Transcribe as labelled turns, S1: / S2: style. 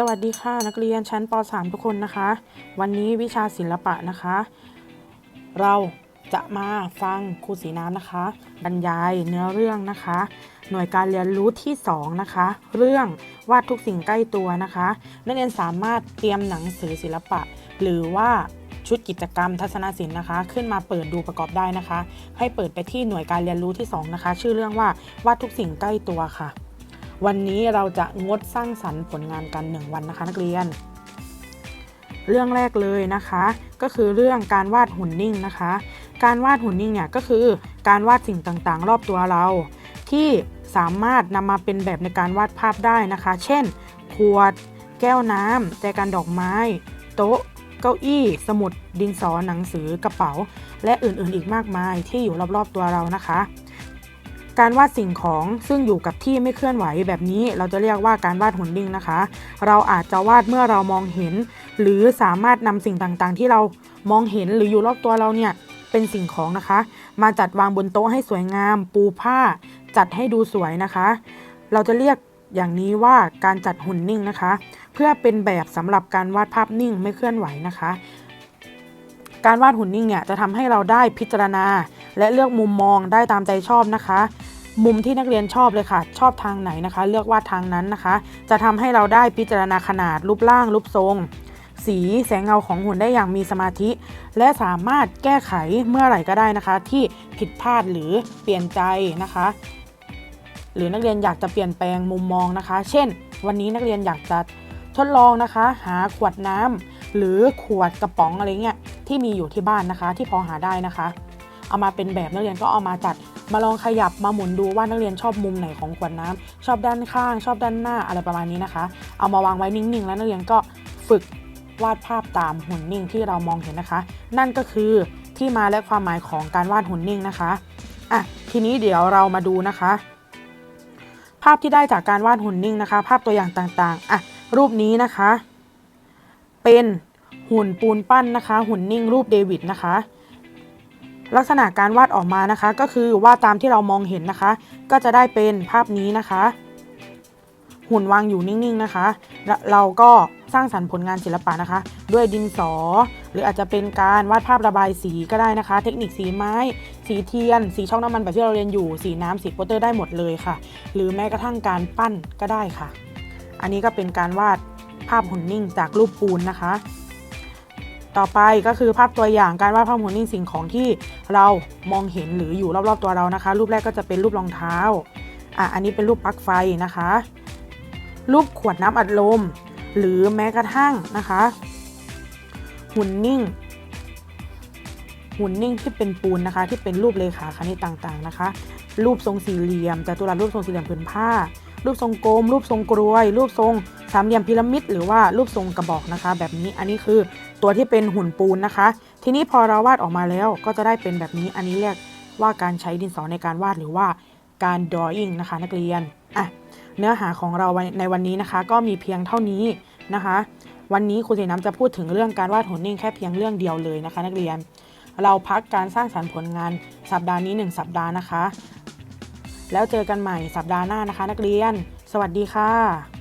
S1: สวัสดีค่ะนักเรียนชั้นป .3 ทุกคนนะคะ วันนี้วิชาศิลปะนะคะ เราจะมาฟังครูสีน้ำนะคะ บรรยายเนื้อเรื่องนะคะ หน่วยการเรียนรู้ที่ 2 นะคะ เรื่องวาดทุกสิ่งใกล้ตัวนะคะ นักเรียนสามารถเตรียมหนังสือศิลปะ หรือว่าชุดกิจกรรมทัศนศิลป์นะคะ ขึ้นมาเปิดดูประกอบได้นะคะ ให้เปิดไปที่หน่วยการเรียนรู้ที่ 2 นะคะ ชื่อเรื่องว่าวาดทุกสิ่งใกล้ตัวค่ะ วันนี้เราจะงดสร้างสรรค์ผลงานกัน 1 วันนะคะนักเรียน เรื่องแรกเลยนะคะ ก็คือเรื่องการวาดหุ่นนิ่งนะคะ การวาดหุ่นนิ่งเนี่ยก็คือการวาดสิ่งต่างๆ รอบตัวเรา ที่สามารถนำมาเป็นแบบในการวาดภาพได้นะคะ เช่น ขวด แก้วน้ำแจกันดอกไม้ โต๊ะ เก้าอี้ สมุด ดินสอหนังสือกระเป๋า และอื่นๆ อีกมากมายที่อยู่รอบๆตัวเรานะคะ การวาดสิ่งของซึ่งอยู่กับที่ไม่เคลื่อนไหวแบบนี้ เราจะเรียกว่าการวาดหุ่นนิ่งนะคะ เราอาจจะวาดเมื่อเรามองเห็น หรือสามารถนำสิ่งต่างๆ ที่เรามองเห็นหรืออยู่รอบตัวเราเนี่ยเป็นสิ่งของนะคะ มาจัดวางบนโต๊ะให้สวยงาม ปูผ้า จัดให้ดูสวยนะคะ เราจะเรียกอย่างนี้ว่าการจัดหุ่นนิ่งนะคะ เพื่อเป็นแบบสำหรับการวาดภาพนิ่งไม่เคลื่อนไหวนะคะ การวาดหุ่นนิ่งเนี่ยจะทำให้เราได้พิจารณา และเลือกมุมมองได้ตามใจชอบนะคะ มุมที่นักเรียนชอบเลยค่ะ ชอบทางไหนนะคะ เลือกวาดทางนั้นนะคะ จะทำให้เราได้พิจารณาขนาดรูปร่าง รูปทรง สีแสงเงาของหุ่นได้อย่างมีสมาธิ และสามารถแก้ไขเมื่อไหร่ก็ได้นะคะ ที่ผิดพลาดหรือเปลี่ยนใจนะคะ หรือนักเรียนอยากจะเปลี่ยนแปลงมุมมองนะคะ เช่น วันนี้นักเรียนอยากจะทดลองนะคะ หาขวดน้ำหรือขวดกระป๋องอะไรเงี้ยที่มีอยู่ที่บ้านนะคะ ที่พอหาได้นะคะ เอามาเป็นแบบนักเรียนก็เอามาจัด มาลองขยับมาหมุนดูว่านักเรียนชอบมุมไหนของขวดน้ำชอบด้านข้าง ชอบด้านหน้าอะไรประมาณนี้นะคะ เอามาวางไว้นิ่งๆ แล้วนักเรียนก็ฝึกวาดภาพตามหุ่นนิ่งที่เรามองเห็นนะคะ นั่นก็คือที่มาและความหมายของการวาดหุ่นนิ่งนะคะอะทีนี้เดี๋ยวเรามาดูนะคะ ภาพที่ได้จากการวาดหุ่นนิ่งนะคะ ภาพตัวอย่างต่างๆอะรูปนี้นะคะ เป็นหุ่นปูนปั้นนะคะ หุ่นนิ่งรูปเดวิดนะคะ ลักษณะการวาดออกมานะคะ ก็คือวาดตามที่เรามองเห็นนะคะ ก็จะได้เป็นภาพนี้นะคะ หุ่นวางอยู่นิ่งๆนะคะ เราก็สร้างสรรค์ผลงานศิลปะนะคะ ด้วยดินสอ หรืออาจจะเป็นการวาดภาพระบายสีก็ได้นะคะ เทคนิคสีไม้ สีเทียน สีช่องน้ำมันแบบที่เราเรียนอยู่ สีน้ำสีโปสเตอร์ได้หมดเลยค่ะ หรือแม้กระทั่งการปั้นก็ได้ค่ะ อันนี้ก็เป็นการวาดภาพหุ่นนิ่งจากรูปปูนนะคะ ต่อไปก็คือภาพตัวอย่างการวาดภาพหุ่นนิ่งสิ่งของที่เรามองเห็นหรืออยู่รอบๆตัวเรานะคะ รูปแรกก็จะเป็นรูปรองเท้าอะอันนี้เป็นรูปปลั๊กไฟนะคะ รูปขวดน้ำอัดลม หรือแม้กระทั่งนะคะ หุ่นนิ่ง หุ่นนิ่งที่เป็นปูนนะคะ ที่เป็นรูปเลขาคณิตต่างๆนะคะ รูปทรงสี่เหลี่ยมจัตุรัสรูปทรงสี่เหลี่ยมผืนผ้า รูปทรงกลม รูปทรงกรวย รูปทรงสามเหลี่ยมพีระมิดหรือว่ารูปทรงกระบอกนะคะ แบบนี้อันนี้คือตัวที่เป็นหุ่นปูนนะคะ ทีนี้พอเราวาดออกมาแล้วก็จะได้เป็นแบบนี้อันนี้เรียกว่าการใช้ดินสอในการวาดหรือว่าการ drawing นะคะนักเรียนอะเนื้อหาของเราในวันนี้นะคะ ก็มีเพียงเท่านี้นะคะ วันนี้ครูเสน้ำจะพูดถึงเรื่องการวาดหุ่นนิ่งแค่เพียงเรื่องเดียวเลยนะคะ นักเรียน เราพักการสร้างสรรค์ผลงานสัปดาห์นี้ 1 สัปดาห์นะคะ แล้วเจอกันใหม่สัปดาห์หน้านะคะ นักเรียน สวัสดีค่ะ